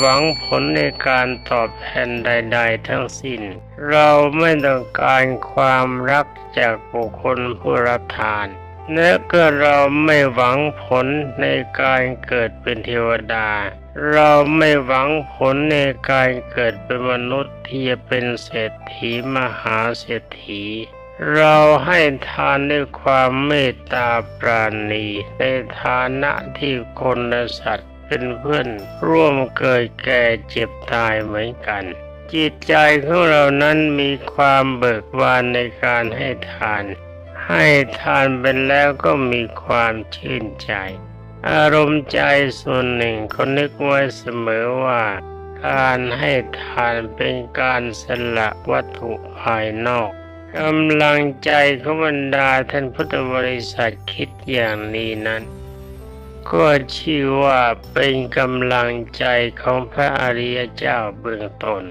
หวังผลในการตอบแทนใด ๆ ทั้งสิ้น เราไม่ต้องการความรักจากบุคคลผู้รับทานและก็เราไม่หวังผลในการเกิดเป็นเทวดา เราไม่หวังผลในการเกิดเป็นมนุษย์ที่จะเป็นเศรษฐีมหาเศรษฐี เราให้ทานด้วยความเมตตาปราณีในฐานะที่คนและสัตว์ เป็นเพื่อน ร่วมเกิดแก่เจ็บตายเหมือนกัน จิตใจของเรานั้นมีความเบิกบานในการให้ทาน ให้ทานไปแล้วก็มีความชื่นใจ อารมณ์ใจส่วนหนึ่งเขานึกไว้เสมอว่า การให้ทานเป็นการสละวัตถุภายนอกกำลังใจของบรรดาท่านพุทธบริษัทคิดอย่างนี้นั้น ก็ชื่อว่าเป็นกำลังใจของพระอริยเจ้าเบื้องต้น